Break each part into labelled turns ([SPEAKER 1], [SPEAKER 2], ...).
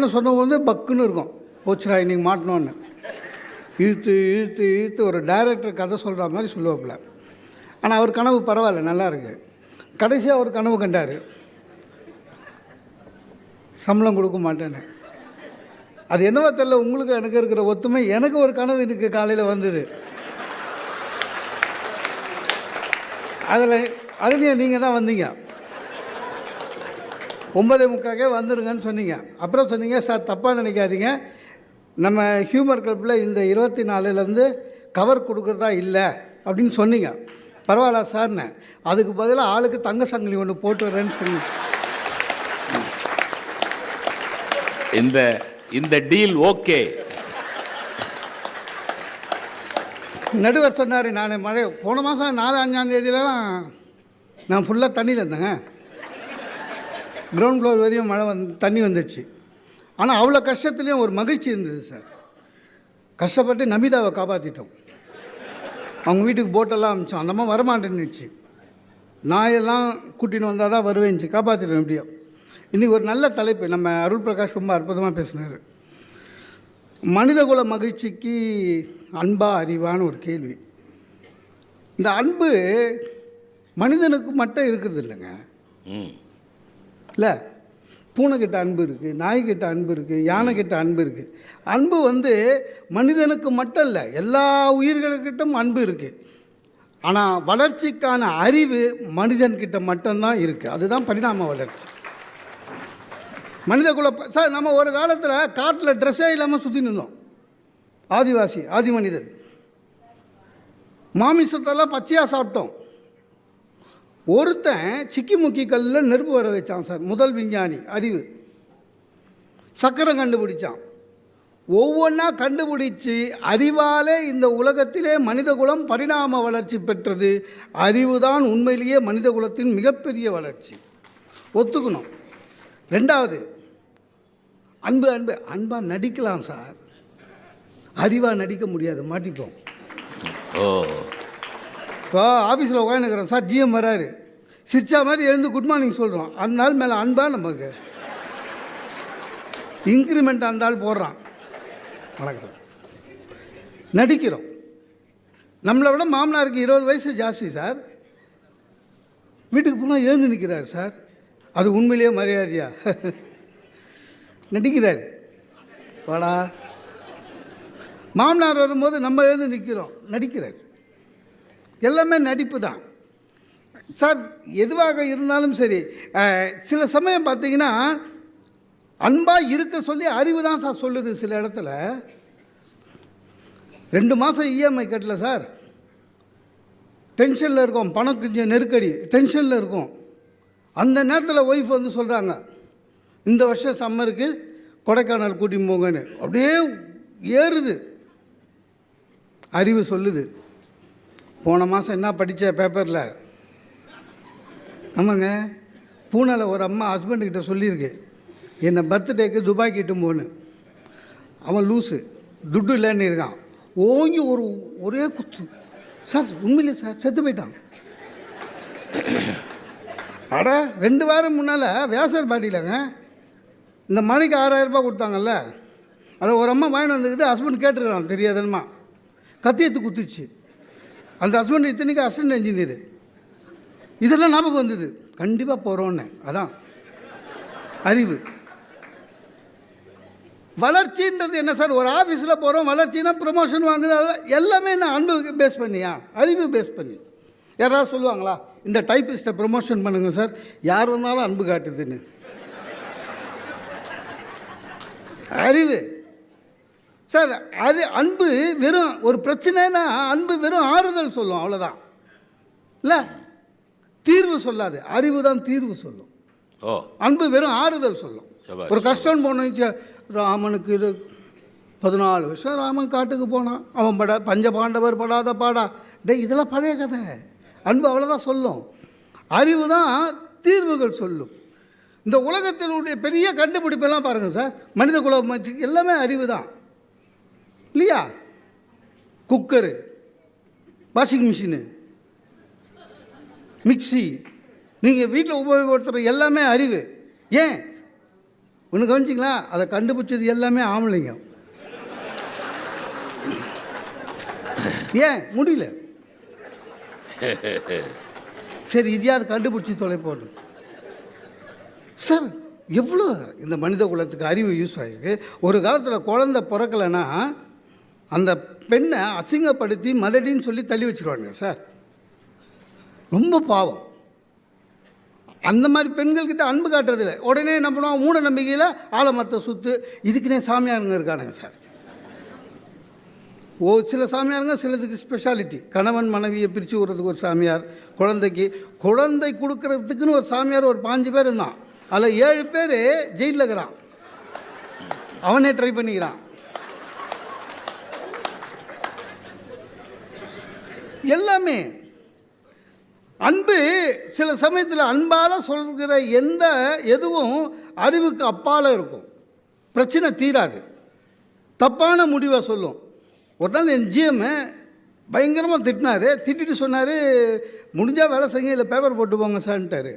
[SPEAKER 1] வேணான்னு வந்து பக்குன்னு இருக்கும். போச்சுரா இன்றைக்கி மாட்டணும்னு. இழுத்து இழுத்து இழுத்து ஒரு டைரக்டர் கதை சொல்கிற மாதிரி சொல்லுவாப்புல. ஆனால் அவர் கனவு பரவாயில்ல நல்லா இருக்குது கடைசியாக அவர் கனவு கண்டார். சம்பளம் கொடுக்க மாட்டேன்னு. அது என்னவோ தெரில உங்களுக்கு எனக்கு இருக்கிற ஒத்துமை எனக்கு ஒரு கனவு இன்னைக்கு காலையில் வந்தது. அதில் அதுலேயும் நீங்கள் தான் வந்தீங்க. ஒன்பதே முக்காக்கே வந்துருங்கன்னு சொன்னீங்க. அப்புறம் சொன்னீங்க சார் தப்பாக நினைக்காதீங்க. நம்ம ஹியூமர் கிளப்பில் இந்த இருபத்தி நாலுலேருந்து கவர் கொடுக்குறதா இல்லை அப்படின்னு சொன்னீங்க. பரவாயில்ல சார்னு. அதுக்கு பதிலாக ஆளுக்கு தங்க சங்கிலி ஒன்று போட்டு வரேன்னு சொன்னீங்க.
[SPEAKER 2] இந்த இந்த டீல் ஓகே.
[SPEAKER 1] நடுவர் சொன்னார் நான் மழை போன மாதம் நாலு அஞ்சாம் தேதியிலலாம் நான் ஃபுல்லாக தண்ணியில் இருந்தேங்க. கிரவுண்ட் ஃப்ளோர் வரையும் மழை வந்து தண்ணி வந்துடுச்சு ஆனால் அவ்வளோ கஷ்டத்துலேயும் ஒரு மகிழ்ச்சி இருந்தது சார் கஷ்டப்பட்டு நமிதாவை காப்பாற்றிட்டோம் அவங்க வீட்டுக்கு போட்டெல்லாம் அமிச்சோம் அந்த மாதிரி வரமாட்டேன்னுச்சு நாயெல்லாம் கூட்டின்னு வந்தால் தான் வருவேன்ச்சு காப்பாற்றிட்டோம் எப்படியோ. இன்றைக்கி ஒரு நல்ல தலைப்பு நம்ம அருள் பிரகாஷ் ரொம்ப அற்புதமாக பேசினார். மனிதகுல மகிழ்ச்சிக்கு அன்பா அறிவான்னு ஒரு கேள்வி. இந்த அன்பு மனிதனுக்கு மட்டும் இருக்கிறது இல்லைங்க. இல்லை. பூனைக்கிட்ட அன்பு இருக்குது நாய்கிட்ட அன்பு இருக்குது யானைக்கிட்ட அன்பு இருக்குது அன்பு வந்து மனிதனுக்கு மட்டும் இல்லை எல்லா உயிர்களுக்கிட்டும் அன்பு இருக்குது ஆனால் வளர்ச்சிக்கான அறிவு மனிதன்கிட்ட மட்டும்தான் இருக்குது அதுதான் பரிணாம வளர்ச்சி. மனிதகுல ப- சார் நம்ம ஒரு காலத்தில் காட்டில் ட்ரெஸ்ஸே இல்லாமல் சுற்றி நின்றோம் ஆதிவாசி ஆதி மனிதன். மாமிசத்தெல்லாம் பச்சையாக சாப்பிட்டோம். ஒருத்தன் சிக்கி முக்கி கல்லில் நெருப்பு வர வச்சான் சார் முதல் விஞ்ஞானி அறிவு. சக்கரம் கண்டுபிடிச்சான். ஒவ்வொன்றா கண்டுபிடிச்சு அறிவாலே இந்த உலகத்திலே மனிதகுலம் பரிணாம வளர்ச்சி பெற்றது. அறிவு தான் உண்மையிலேயே மனிதகுலத்தின் மிகப்பெரிய வளர்ச்சி. ஒத்துக்கணும். ரெண்டாவது அன்பு அன்பு. அன்பாக நடிக்கலாம் சார். அறிவாக நடிக்க முடியாது. மாட்டிப்போம்.
[SPEAKER 2] ஓ.
[SPEAKER 1] இப்போ ஆஃபீஸில் உட்காந்துக்கிறோம் சார் ஜிஎம் வராரு. சிரிச்சா மாதிரி எழுந்து குட் மார்னிங் சொல்கிறோம் அந்த நாள் மேலே அன்பா நமக்கு இன்க்ரிமெண்ட் அந்த ஆள் போடுறான். வணக்கம் சார். நடிக்கிறோம். நம்மளை விட மாமனாருக்கு இருபது வயசு ஜாஸ்தி சார். வீட்டுக்கு போனால் எழுந்து நிற்கிறார் சார். அது உண்மையிலேயே மரியாதையா? நடிக்கிறார். வாடா. மாமனார் வரும்போது நம்ம எழுந்து நிற்கிறோம் நடிக்கிறார். எல்லாமே நடிப்பு தான். சார் எதுவாக இருந்தாலும் சரி சில சமயம் பார்த்தீங்கன்னா அன்பாக இருக்க சொல்லி அறிவு தான் சார் சொல்லுது சில இடத்துல. ரெண்டு மாதம் இஎம்ஐ கட்டல சார். டென்ஷனில் இருக்கோம் பணம் கொஞ்சம் நெருக்கடி டென்ஷனில் இருக்கும். அந்த நேரத்தில் ஒய்ஃப் வந்து சொல்கிறாங்க இந்த வருஷம் சம்மருக்கு கொடைக்கானல் கூட்டின்னு போங்கன்னு. அப்படியே ஏறுது. அறிவு சொல்லுது. போன மாதம் என்ன படித்த பேப்பரில்? ஆமாங்க. பூனாவில் ஒரு அம்மா ஹஸ்பண்டுக்கிட்ட சொல்லியிருக்கு. என்னை பர்த்டேக்கு துபாய் கிட்டும் போன்னு. அவன் லூஸு துட்டு இல்லைன்னு இருக்கான். ஓங்கி ஒரு ஒரே குத்து. சார் உண்மையிலே சார் செத்து போயிட்டான். அட ரெண்டு வாரம் முன்னால் வியாசர் பாட்டியிலங்க இந்த மணிக்கு ஆறாயிரம் ரூபாய் கொடுத்தாங்கல்ல. அதை ஒரு அம்மா வாங்கிட்டு வந்துக்குது ஹஸ்பண்ட் கேட்டுருக்கான் தெரியாதனமா. கத்தியத்து குத்துச்சு. அந்த ஹஸ்பண்ட் இத்தனைக்கு அசிஸ்டன்ட் இன்ஜினியர் இதெல்லாம் ஞாபகம் வந்தது. கண்டிப்பாக போகிறோன்னு அதான். அறிவு. வளர்ச்சின்றது என்ன சார்? ஒரு ஆஃபீஸில் போகிறோம் வளர்ச்சினா ப்ரொமோஷன் வாங்குறது எல்லாமே நான் அன்பு பேஸ் பண்ணியா? அறிவு பேஸ் பண்ணி. யாராவது சொல்லுவாங்களா? இந்த டைப்பிஸ்ட்டை ப்ரொமோஷன் பண்ணுங்கள் சார். யார் வந்தாலும் அன்பு காட்டுதுன்னு. அறிவு. சார் அது அன்பு வெறும் ஒரு பிரச்சனைனா அன்பு வெறும் ஆறுதல் சொல்லும் அவ்வளோதான் இல்லை தீர்வு சொல்லாது அறிவு தான் தீர்வு சொல்லும்.
[SPEAKER 2] ஓ.
[SPEAKER 1] அன்பு வெறும் ஆறுதல் சொல்லும். ஒரு கஷ்டம் போனோம் ராமனுக்கு இது பதினாலு வருஷம் ராமன் காட்டுக்கு போனான். அவன் பட பஞ்ச பாண்டவர் படாத பாடா. டேய் இதெல்லாம் பழைய கதை. அன்பு அவ்வளோதான் சொல்லும். அறிவு தான் தீர்வுகள் சொல்லும். இந்த உலகத்தினுடைய பெரிய கண்டுபிடிப்பெல்லாம் பாருங்கள் சார். மனித குலம் எல்லாமே அறிவு தான் இல்லையா? Cooker washing machine mixie. நீங்கள் வீட்டில் உபயோகப்படுத்துகிற எல்லாமே அறிவு. ஏன்? ஒன்று கவனிச்சிங்களா? அதை கண்டுபிடிச்சது எல்லாமே ஆம்பளைங்க. ஏன்? முடியல. சரி இதையாவது கண்டுபிடிச்சி தொலைப்போம் சார் எவ்வளோ இந்த மனித குலத்துக்கு அறிவு யூஸ் ஆகிருக்கு ஒரு காலத்தில் குழந்தை பிறக்கலைன்னா அந்த பெண்ணை அசிங்கப்படுத்தி மலடின்னு சொல்லி தள்ளி வச்சிருவாங்க சார். ரொம்ப பாவம். அந்த மாதிரி பெண்கள்கிட்ட அன்பு காட்டுறதில்ல. உடனே என்ன பண்ணுவோம் மூட நம்பிக்கையில் ஆலமரத்தை சுற்று இதுக்குன்னே சாமியாருங்க இருக்கானுங்க சார். ஓ சில சாமியாருங்க சிலதுக்கு ஸ்பெஷாலிட்டி கணவன் மனைவியை பிரித்து விடுறதுக்கு ஒரு சாமியார் குழந்தைக்கு குழந்தை கொடுக்கறதுக்குன்னு ஒரு சாமியார் ஒரு பாஞ்சு பேர் இருந்தான். அதில் ஏழு பேர் ஜெயிலில் இருக்கிறான். அவனே ட்ரை பண்ணிக்கிறான். எல்லாமே. அன்பு சில சமயத்தில் அன்பால் சொல்கிற எந்த எதுவும் அறிவுக்கு அப்பால் இருக்கும். பிரச்சனை தீராது. தப்பான முடிவை சொல்லும். ஒரு நாள் என் ஜிஎம்மு பயங்கரமாக திட்டினார். திட்டிட்டு சொன்னார் முடிஞ்சால் வேலை செய்யுங்க இல்லை பேப்பர் போட்டு போங்க சார்ன்ட்டார்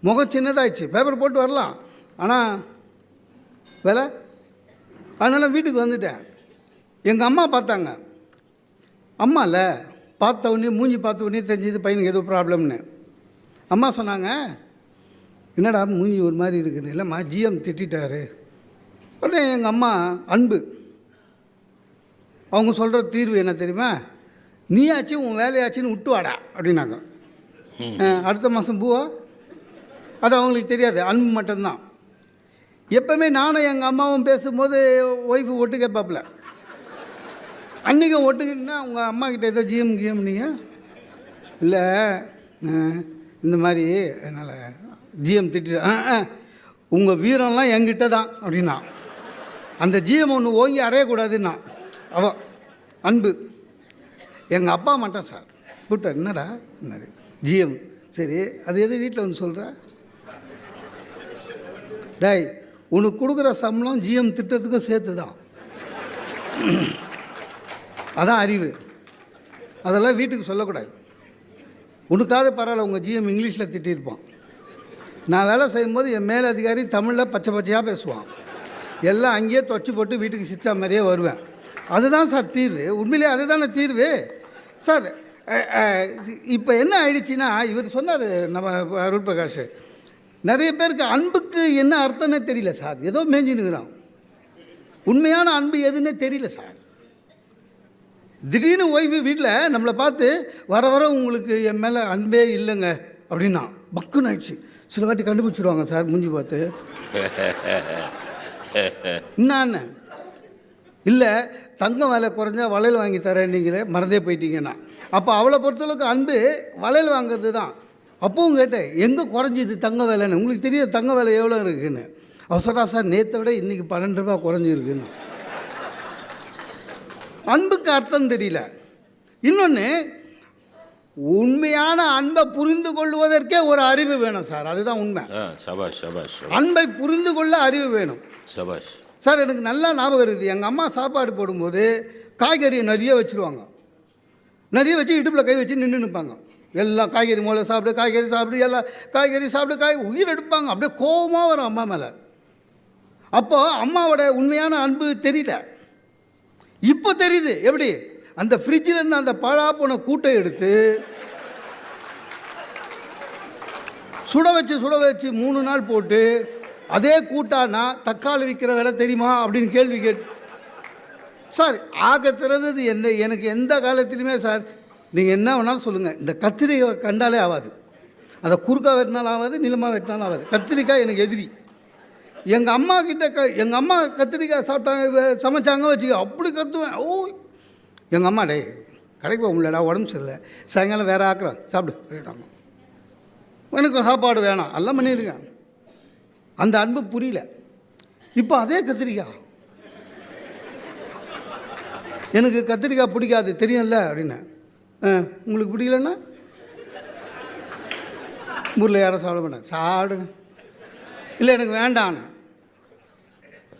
[SPEAKER 1] முகம் சின்னதாகிடுச்சு பேப்பர் போட்டு வரலாம். ஆனால் வேலை? அதனால் வீட்டுக்கு வந்துட்டேன். எங்கள் அம்மா பார்த்தாங்க. அம்மா இல்லை. பார்த்த உடனே மூஞ்சி பார்த்த உடனே தெரிஞ்சது பையனுக்கு ஏதோ ப்ராப்ளம்னு. அம்மா சொன்னாங்க என்னடா மூஞ்சி ஒரு மாதிரி இருக்குன்னு இல்லைம்மா ஜிஎம் திட்டாரு உடனே எங்கள் அம்மா அன்பு. அவங்க சொல்கிற தீர்வு என்ன தெரியுமா? நீயாச்சும் உன் வேலையாச்சுன்னு விட்டு வாடா அப்படின்னாங்க. அடுத்த மாதம் பூவா? அது அவங்களுக்கு தெரியாது அன்பு மட்டும்தான். எப்பவுமே நானும் எங்கள் அம்மாவும் பேசும்போது ஒய்ஃபு ஒட்டு கேட்பாப்புல அன்றைக்கி ஒட்டுக்கிட்டுனா உங்கள் அம்மா கிட்ட ஏதோ ஜிஎம் கிஎம் நீங்கள் இல்லை இந்த மாதிரி என்னால் ஜிஎம் திட்டு உங்கள் வீரம்லாம் என்கிட்ட தான் அப்படின்னா. அந்த ஜிஎம் ஒன்று ஓங்கி அறையக்கூடாதுன்னா. அவ அன்பு. எங்கள் அப்பா மட்டும் சார். கூப்பிட்டார் என்னடா? என்னாரு ஜிஎம். சரி அது எது வீட்டில் வந்து சொல்கிற டாய் உனக்கு கொடுக்குற சம்பளம் ஜிஎம் திட்டத்துக்கும் சேர்த்து தான் அதான் அறிவு. அதெல்லாம் வீட்டுக்கு சொல்லக்கூடாது. உனக்காவது பரவாயில்ல உங்கள் ஜிஎம் இங்கிலீஷில் திட்டிருப்பான் நான் வேலை செய்யும்போது என் மேல் அதிகாரி தமிழில் பச்சை பச்சையாக பேசுவான். எல்லாம் அங்கேயே தொச்சு போட்டு வீட்டுக்கு சிரிச்சா மாதிரியே வருவேன். அதுதான் சார் தீர்வு. உண்மையிலே அதுதானே தீர்வு? சார் இப்போ என்ன ஆயிடுச்சுன்னா இவர் சொன்னார் நம்ம அருள் பிரகாஷ். நிறைய பேருக்கு அன்புக்கு என்ன அர்த்தம்னே தெரியல சார். ஏதோ மேஞ்சினுக்கிறான் உண்மையான அன்பு எதுன்னே தெரியல சார். திடீர்னு ஒய்ஃபு வீட்டில் நம்மளை பார்த்து வர வர உங்களுக்கு என் மேலே அன்பே இல்லைங்க. அப்படின்னா பக்குன்னு ஆயிடுச்சு. சில வாட்டி கண்டுபிடிச்சிடுவாங்க சார் மூஞ்சி பார்த்து. என்னான்னு இல்லை தங்கம் விலை குறைஞ்சா வளையல் வாங்கி தரேன் நீங்களே. மறந்தே போயிட்டீங்கன்னா. அப்போ அவளை பொறுத்தளவுக்கு அன்பு வளையல் வாங்குறது தான். அப்பவும் கேட்டேன் எங்கே குறைஞ்சிது தங்க விலைன்னு? உங்களுக்கு தெரியாது தங்க விலை எவ்வளோ இருக்குன்னு. அவ சொல்கிறா சார் நேற்றை விட இன்றைக்கி பன்னெண்டு ரூபா குறைஞ்சிருக்குன்னு. அன்புக்கு அர்த்தம் தெரியல. இன்னொன்று உண்மையான அன்பை புரிந்து கொள்வதற்கே ஒரு அறிவு வேணும் சார். அதுதான் உண்மை. அன்பை புரிந்து கொள்ள அறிவு வேணும்.
[SPEAKER 2] சபாஷ்.
[SPEAKER 1] சார் எனக்கு நல்லா ஞாபகம் இருக்குது. எங்கள் அம்மா சாப்பாடு போடும்போது காய்கறியை நிறைய வச்சுருவாங்க. நிறைய வச்சு இடுப்பில் கை வச்சு நின்று நிற்பாங்க. எல்லாம் காய்கறி மூளை சாப்பிடு காய்கறி சாப்பிடு எல்லாம் காய்கறி சாப்பிடு காய் உயிர் எடுப்பாங்க. அப்படியே கோபமாக வரும் அம்மா மேலே. அப்போ அம்மாவோட உண்மையான அன்பு தெரியல. இப்போ தெரியுது. எப்படி? அந்த ஃப்ரிட்ஜில் இருந்து அந்த பழா போன கூட்டை எடுத்து சுட வச்சு சுட வச்சு மூணு நாள் போட்டு அதே கூட்டானா தக்காளி விற்கிற விலை தெரியுமா அப்படின்னு கேள்வி கேட்டு. சார் ஆக திறந்தது எந்த எனக்கு எந்த காலத்திலுமே சார் நீங்கள் என்ன வேணாலும் சொல்லுங்கள் இந்த கத்திரிக்காய் கண்டாலே ஆகாது அதை குறுக்கா வெட்டினாலும் ஆகாது நிலமாக வெட்டினாலும் ஆகாது கத்திரிக்காய் எனக்கு எதிரி. எங்கள் அம்மா கிட்ட க எங்கள் அம்மா கத்திரிக்காய் சாப்பிட்டாங்க சமைச்சாங்க வச்சுக்க அப்படி கற்றுவேன் ஓ எங்கள் அம்மா டேய் கடைக்கு போக முடியலடா உடம்பு சரியில்லை. சாயங்காலம் வேறு ஆக்குறேன். சாப்பிடுவாங்க எனக்கு சாப்பாடு வேணாம். எல்லாம் பண்ணியிருக்கேன் அந்த அன்பு புரியல. இப்போ அதே கத்திரிக்காய் எனக்கு கத்திரிக்காய் பிடிக்காது. தெரியும்ல? அப்படின்னு. உங்களுக்கு பிடிக்கலன்னா? ஊரில் யாரும் சாப்பிட மாட்டாங்க. சாப்பிடுங்க. இல்லை எனக்கு வேண்டான்னு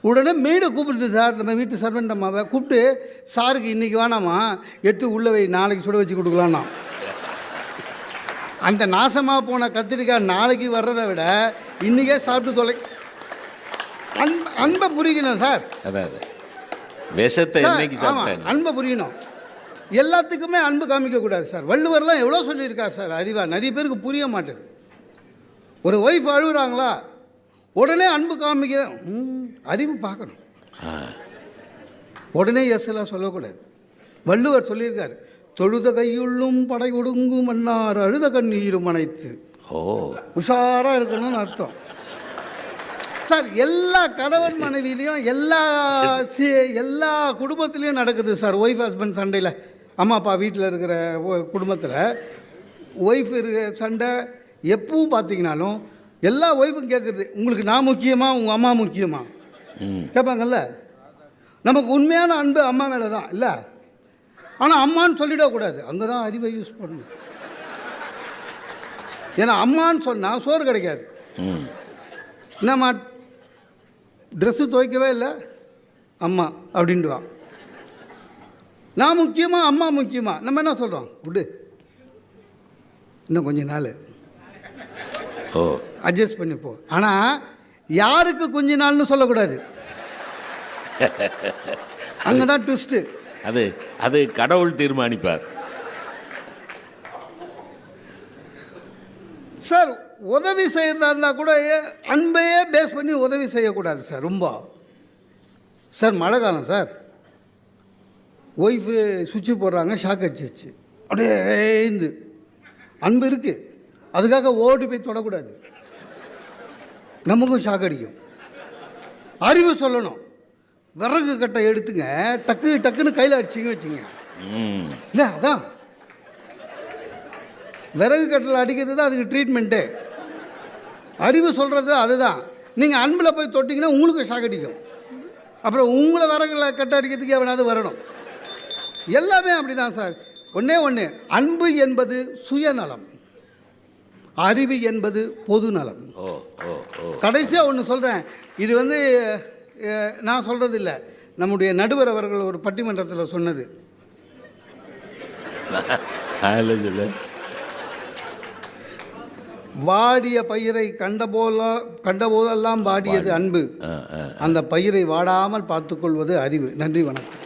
[SPEAKER 1] உடனே மெய்டை கூப்பிடுது சார் நம்ம வீட்டு சர்வெண்ட் அம்மாவை கூப்பிட்டு சாருக்கு இன்றைக்கி வேணாமா? எடுத்து உள்ள வை நாளைக்கு சுட வச்சு கொடுக்கலான்னா அந்த நாசமாக போன கத்திரிக்காய் நாளைக்கு வர்றதை விட இன்றைக்கே சாப்பிட்டு தொலை. அன் அன்பை புரியணும் சார்.
[SPEAKER 2] விஷத்தை
[SPEAKER 1] அன்பை புரியணும். எல்லாத்துக்குமே அன்பு காமிக்க கூடாது சார். வள்ளுவர்லாம் எவ்வளோ சொல்லியிருக்கார் சார் அறிவா நிறைய பேருக்கு புரிய மாட்டேது ஒரு ஒய்ஃப் அழுகுறாங்களா உடனே அன்பு காமிக்கிற அறிவு பார்க்கணும். உடனே எஸ் எல்லாம் சொல்லக்கூடாது. வள்ளுவர் சொல்லியிருக்காரு தொழுத கையுள்ளும் படை ஒடுங்கும் மன்னார் அழுத கண்ணீரும் அனைத்து
[SPEAKER 2] ஓ.
[SPEAKER 1] உஷாராக இருக்கணும்னு அர்த்தம். சார் எல்லா கணவன் மனைவிலையும் எல்லா எல்லா குடும்பத்துலேயும் நடக்குது சார் ஒய்ஃப் ஹஸ்பண்ட் சண்டையில். அம்மா அப்பா வீட்டில் இருக்கிற குடும்பத்தில் ஒய்ஃப் இருக்க சண்டை எப்பவும் பார்த்தீங்கனாலும் எல்லா ஒய்ஃபும் கேட்குறது உங்களுக்கு நான் முக்கியமா உங்கள் அம்மா முக்கியமா? கேட்பாங்கல்ல நமக்கு உண்மையான அன்பு அம்மா மேலே தான் இல்லை? ஆனால் அம்மான்னு சொல்லிடக்கூடாது அங்கே தான் அறிவை யூஸ் பண்ணணும். ஏன்னா அம்மான்னு சொன்னால் சோறு கிடைக்காது. என்னம்மா ட்ரெஸ்ஸு துவைக்கவே இல்லை? அம்மா அப்படின்ட்டு வா நான் முக்கியமா அம்மா முக்கியமா? நம்ம என்ன சொல்கிறோம் விடு. இன்னும் கொஞ்ச நாள்.
[SPEAKER 2] ஓ
[SPEAKER 1] அட்ஜஸ்ட் பண்ணிப்போ ஆனால் யாருக்கு கொஞ்ச நாள்னு சொல்லக்கூடாது அங்கே தான் ட்விஸ்ட்டு
[SPEAKER 2] அது அது கடவுள் தீர்மானிப்பார்
[SPEAKER 1] சார் உதவி செய்கிறதா இருந்தால் கூட அன்பையே பேஸ் பண்ணி உதவி செய்யக்கூடாது சார் ரொம்ப சார் மழை காலம் சார் ஒய்ஃபு சுவிட்சு போடுறாங்க ஷாக் அடிச்சிச்சு அப்படியே அன்பு இருக்குது அதுக்காக ஓடி போய் தொடக்கூடாது. நமக்கும் ஷாக் அடிக்கும். அறிவு சொல்லணும். விறகு கட்டை எடுத்துங்க டக்கு டக்குன்னு கையில் அடிச்சிங்க வச்சுங்க இல்லை அதான். விறகு கட்டில் அடிக்கிறது தான் அதுக்கு ட்ரீட்மெண்ட்டு அறிவு சொல்கிறது அதுதான். நீங்கள் அன்பில் போய் தொட்டிங்கன்னா உங்களுக்கு ஷாக் அடிக்கும். அப்புறம் உங்களை விறகுல கட்ட அடிக்கிறதுக்கு எவனாவது வரணும். எல்லாமே அப்படி தான் சார். ஒன்றே ஒன்று அன்பு என்பது சுயநலம். அறிவு என்பது பொது நலம்.
[SPEAKER 2] ஓ ஓ ஓ.
[SPEAKER 1] கடைசியாக ஒன்று சொல்கிறேன் இது வந்து நான் சொல்கிறது இல்லை நம்முடைய நடுவர் அவர்கள் ஒரு பட்டிமன்றத்தில் சொன்னது. வாடிய பயிரை கண்டபோல கண்டபோதெல்லாம் வாடியது அன்பு. அந்த பயிரை வாடாமல் பார்த்துக்கொள்வது அறிவு. நன்றி வணக்கம்.